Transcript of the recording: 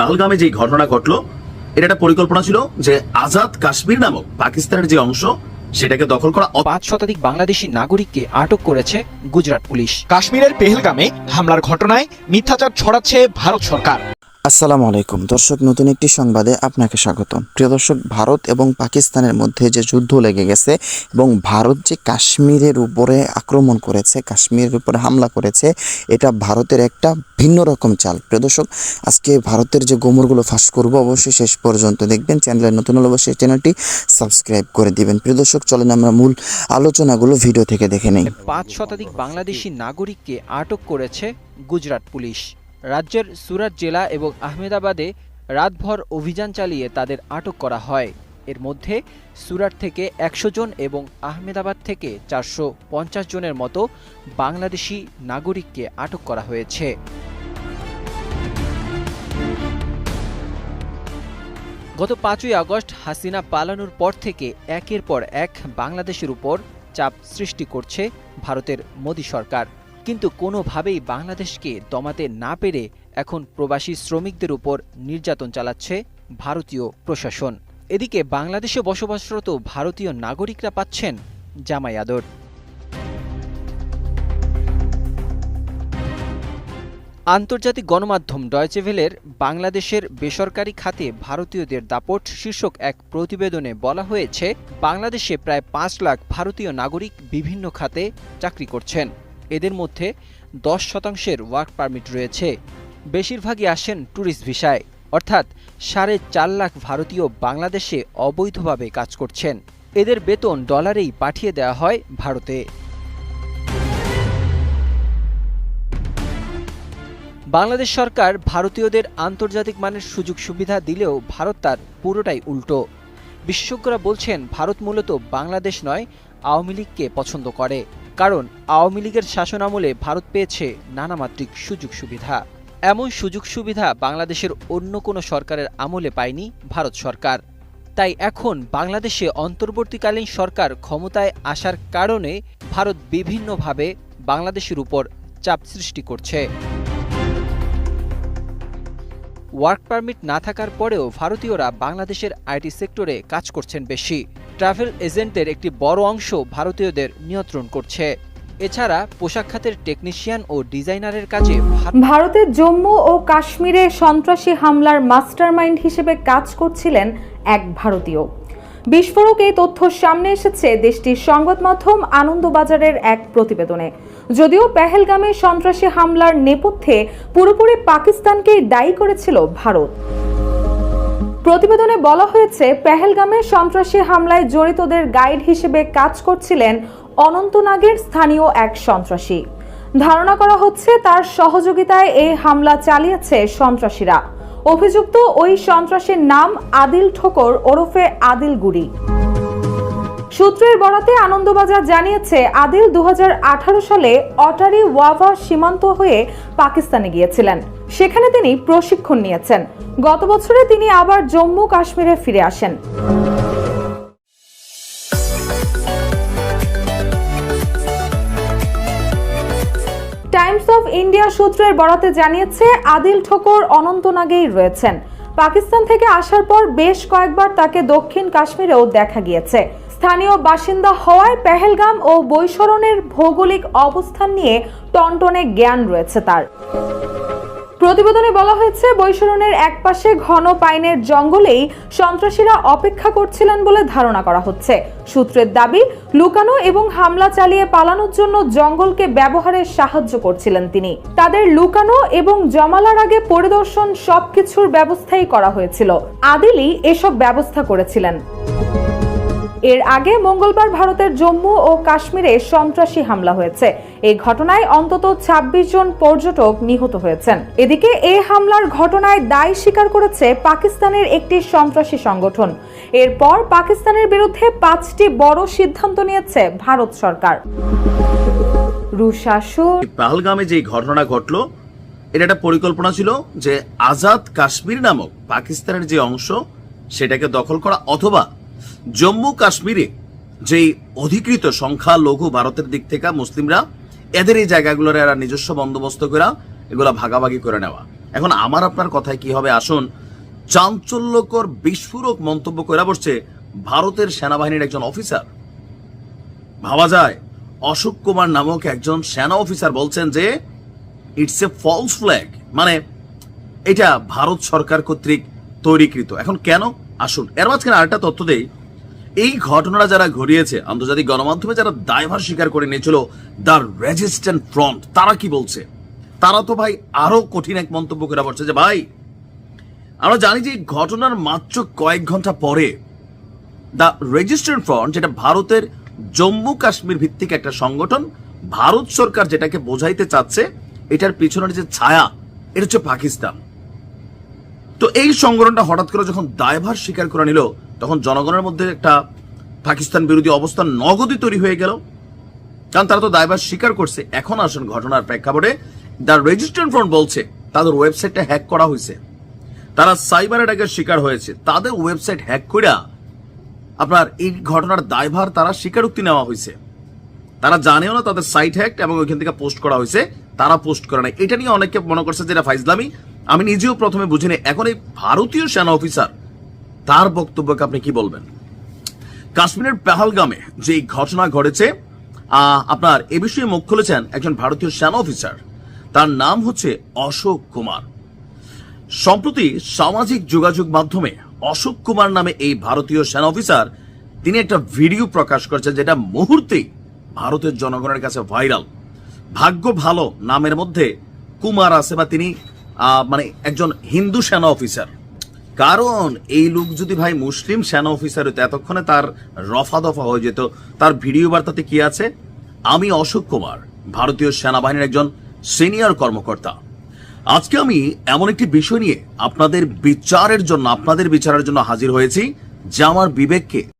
পাহলগামে যে ঘটনা ঘটলো এটা একটা পরিকল্পনা ছিল যে আজাদ কাশ্মীর নামক পাকিস্তানের যে অংশ সেটাকে দখল করা পাঁচ শতাধিক বাংলাদেশি নাগরিককে আটক করেছে গুজরাট পুলিশ। কাশ্মীরের পেহেলগামে হামলার ঘটনায় মিথ্যাচার ছড়াচ্ছে ভারত সরকার। আসসালামু আলাইকুম। দর্শক, নতুন একটি সংবাদে আপনাকে স্বাগত প্রিয় দর্শক, ভারত এবং পাকিস্তানের মধ্যে যে যুদ্ধ লেগে গেছে এবং ভারত যে কাশ্মীরের উপরে আক্রমণ করেছে, কাশ্মীরের উপরে হামলা করেছে, এটা ভারতের একটা ভিন্ন রকম চাল। প্রিয় দর্শক, আজকে ভারতের যে গোমরগুলো ফাঁস করব, অবশ্যই শেষ পর্যন্ত দেখবেন। চ্যানেলের নতুন হলে অবশ্যই চ্যানেলটি সাবস্ক্রাইব করে দিবেন। প্রিয় দর্শক, চলেন আমরা মূল আলোচনাগুলো ভিডিও থেকে দেখে নেই। পাঁচ শতাধিক বাংলাদেশি নাগরিককে আটক করেছে গুজরাট পুলিশ। রাজ্যের সুরাট জেলা এবং আহমেদাবাদে রাতভর অভিযান চালিয়ে তাদের আটক করা হয়। এর মধ্যে সুরাট থেকে একশো জন এবং আহমেদাবাদ থেকে চারশো পঞ্চাশ জনের মতো বাংলাদেশি নাগরিককে আটক করা হয়েছে। গত পাঁচই আগস্ট হাসিনা পালানোর পর থেকে একের পর এক বাংলাদেশের উপর চাপ সৃষ্টি করছে ভারতের মোদী সরকার। কিন্তু কোনোভাবেই বাংলাদেশকে দমাতে না পেরে এখন প্রবাসী শ্রমিকদের উপর নির্যাতন চালাচ্ছে ভারতীয় প্রশাসন। এদিকে বাংলাদেশে বসবাসরত ভারতীয় নাগরিকরা পাচ্ছেন জামাই আদর। আন্তর্জাতিক গণমাধ্যম ডয়চেভেলের বাংলাদেশের বেসরকারি খাতে ভারতীয়দের দাপট শীর্ষক এক প্রতিবেদনে বলা হয়েছে, বাংলাদেশে প্রায় পাঁচ লাখ ভারতীয় নাগরিক বিভিন্ন খাতে চাকরি করছেন। এদের মধ্যে দশ শতাংশের ওয়ার্ক পারমিট রয়েছে। বেশিরভাগই আসেন ট্যুরিস্ট ভিসায়, অর্থাৎ সাড়ে চার লাখ ভারতীয় বাংলাদেশে অবৈধভাবে কাজ করছেন। এদের বেতন ডলারেই পাঠিয়ে দেওয়া হয় ভারতে। বাংলাদেশ সরকার ভারতীয়দের আন্তর্জাতিক মানের সুযোগ সুবিধা দিলেও ভারত তার পুরোটাই উল্টো। বিশেষজ্ঞরা বলছেন, ভারত মূলত বাংলাদেশ নয়, আওয়ামী লীগকে পছন্দ করে। কারণ আওয়ামী লীগের শাসনামলে ভারত পেয়েছে নানামাত্রিক সুযোগ সুবিধা। এমন সুযোগ সুবিধা বাংলাদেশের অন্য কোনো সরকারের আমলে পায়নি ভারত সরকার। তাই এখন বাংলাদেশে অন্তর্বর্তীকালীন সরকার ক্ষমতায় আসার কারণে ভারত বিভিন্নভাবে বাংলাদেশের উপর চাপ সৃষ্টি করছে। ওয়ার্ক পারমিট না থাকার পরেও ভারতীয়রা বাংলাদেশের আইটি সেক্টরে কাজ করছেন বেশি। ট্রাভেল এজেন্টের একটি বড় অংশ ভারতীয়দের নিয়ন্ত্রণ করছে। এছাড়া পোশাক খাতের টেকনিশিয়ান ও ডিজাইনারের কাজে ভারতের জম্মু ও কাশ্মীরে সন্ত্রাসী হামলার মাস্টারমাইন্ড হিসেবে কাজ করছিলেন এক ভারতীয়। বিস্ফোরক এই তথ্য সামনে এসেছে দেশটির সংবাদ মাধ্যম আনন্দবাজারের এক প্রতিবেদনে। যদিও পেহেলগামে সন্ত্রাসী হামলার নেপথ্যে পুরোপুরি পাকিস্তানকেই দায়ী করেছিল ভারত। প্রতিবেদনে বলা হয়েছে, পেহেলগামে সন্ত্রাসী হামলায় জড়িতদের গাইড হিসেবে কাজ করছিলেন অনন্তনাগের স্থানীয় এক সন্ত্রাসী। ধারণা করা হচ্ছে, তার সহযোগিতায় এই হামলা চালিয়েছে সন্ত্রাসীরা। অভিযুক্ত ওই সন্ত্রাসের নাম আদিল ঠোকর ওরফে আদিল গুড়ি। সূত্রের বরাতে আনন্দবাজার জানিয়েছে, আদিল দু হাজার আঠারো সালে অটারি ওয়াভা সীমান্ত হয়ে পাকিস্তানে গিয়েছিলেন। সেখানে তিনি প্রশিক্ষণ নিয়েছেন। গত বছরে তিনি আবার জম্মু কাশ্মীরে ফিরে আসেন। অফ ইন্ডিয়া সূত্রের বরাতে জানিয়েছে, আদিল ঠোকর অনন্তনাগেই রয়েছেন। পাকিস্তান থেকে আসার পর বেশ কয়েকবার তাকে দক্ষিণ কাশ্মীরেও দেখা গিয়েছে। স্থানীয় বাসিন্দা হওয়ায় পেহেলগাম ও বৈশরণের ভৌগোলিক অবস্থান নিয়ে টনটনে জ্ঞান রয়েছে তার। প্রতিবেদনে বলা হয়েছে, বৈশরণের একপাশে ঘন পাইনের জঙ্গলেই সন্ত্রাসীরা অপেক্ষা করছিলেন বলে ধারণা করা হচ্ছে। সূত্রের দাবি, লুকানো এবং হামলা চালিয়ে পালানোর জন্য জঙ্গলকে ব্যবহারে সাহায্য করছিলেন তিনি। তাদের লুকানো এবং জমালার আগে পরিদর্শন সবকিছুর ব্যবস্থাই করা হয়েছিল। আদিলই এসব ব্যবস্থা করেছিলেন। এর আগে মঙ্গলবার ভারতের জম্মু ও কাশ্মীরে সন্ত্রাসী হামলা হয়েছে। এই ঘটনায় অন্তত ২৬ জন পর্যটক নিহত হয়েছেন। এদিকে এ হামলার ঘটনায় দায় স্বীকার করেছে পাকিস্তানের একটি সন্ত্রাসী সংগঠন। এরপর পাকিস্তানের বিরুদ্ধে পাঁচটি বড় সিদ্ধান্ত নিয়েছে ভারত সরকার। রুশাসুর পাহলগামে যে ঘটনা ঘটলো এটা একটা পরিকল্পনা ছিল যে আজাদ কাশ্মীর নামক পাকিস্তানের যে অংশ, সেটাকে দখল করা অথবা জম্মু কাশ্মীরে যেই অধিকৃত সংখ্যা লঘু ভারতের দিক থেকে মুসলিমরা, এদের এই জায়গাগুলোর এরা নিজস্ব বন্দোবস্ত করে এগুলা ভাগাভাগি করে নেওয়া। এখন আমার আপনার কথায় কি হবে? আসুন, চাঞ্চল্যকর, বিস্ফোরক মন্তব্য করে বসছে ভারতের সেনাবাহিনীর একজন অফিসার। ভাবা যায়, অশোক কুমার নামক একজন সেনা অফিসার বলছেন যে ইটস এ ফলস ফ্ল্যাগ মানে এটা ভারত সরকার কর্তৃক তৈরিকৃত। এখন কেন আসুন, এর মাঝখানে আরেকটা তথ্য দেই। এই ঘটনাটা যারা ঘটিয়েছে, আন্তর্জাতিক গণমাধ্যমে যারা দায়ভার স্বীকার করে নিয়েছিল দ্য রেজিস্ট্যান্ট ফ্রন্ট তারা কি বলছে? তারা তো ভাই আরও কঠিন এক মন্তব্য করে বলছে যে, ভাই, আমরা জানি যে ঘটনার মাত্র কয়েক ঘণ্টা পরে দ্য রেজিস্ট্যান্ট ফ্রন্ট যেটা ভারতের জম্মু কাশ্মীর ভিত্তিক একটা সংগঠন, ভারত সরকার যেটাকে বোঝাইতে চাচ্ছে, এটার পিছনের যে ছায়া, এটা হচ্ছে পাকিস্তান। তো এই সংগঠনটা হঠাৎ করে যখন দায়ভার স্বীকার করে নিল, তখন জনগণের মধ্যে একটা পাকিস্তান বিরোধী অবস্থান নগদই তৈরি হয়ে গেল। কারণ তারা তো দায়ভার স্বীকার করছে। এখন আসুন ঘটনার প্রেক্ষাপটে দ্য রেজিস্ট্যান্ট ফ্রন্ট বলছে, তাদের ওয়েবসাইটটা হ্যাক করা হয়েছে। তারা সাইবার অ্যাটাকের শিকার হয়েছে। তাদের ওয়েবসাইট হ্যাক কইরা আপনার এই ঘটনার দায়ভার তারা স্বীকারোক্তি নেওয়া হয়েছে। তারা জানেও না তাদের সাইট হ্যাক এবং ওইখান থেকে পোস্ট করা হয়েছে। তারা পোস্ট করে নাই। এটা নিয়ে অনেকে মনে করছে যেটা ফাইজলামি। আমি নিজেও প্রথমে বুঝিনি এখন এই ভারতীয় সেনা অফিসার, তার বক্তব্যকে আপনি কি বলবেন? কাশ্মীরের পেহালগামে যে ঘটনা ঘটেছে আপনার এ বিষয়ে মুখ খুলেছেন একজন ভারতীয় সেনা অফিসার, তার নাম হচ্ছে অশোক কুমার। সম্প্রতি সামাজিক যোগাযোগ মাধ্যমে অশোক কুমার নামে এই ভারতীয় সেনা অফিসার, তিনি একটা ভিডিও প্রকাশ করেছেন যেটা মুহূর্তেই ভারতের জনগণের কাছে ভাইরাল। ভাগ্য ভালো নামের মধ্যে কুমার আছে বা তিনি মানে একজন হিন্দু সেনা অফিসার। কারণ এই লোক যদি ভাই মুসলিম সেনা অফিসার হতো এতক্ষণে তার রফা দফা হয়ে যেত। তার ভিডিও বার্তাতে কি আছে? আমি অশোক কুমার, ভারতীয় সেনাবাহিনীর একজন সিনিয়র কর্মকর্তা। আজকে আমি এমন একটি বিষয় নিয়ে আপনাদের বিচারের জন্য, আপনাদের বিচারের জন্য হাজির হয়েছি, যা আমার বিবেককে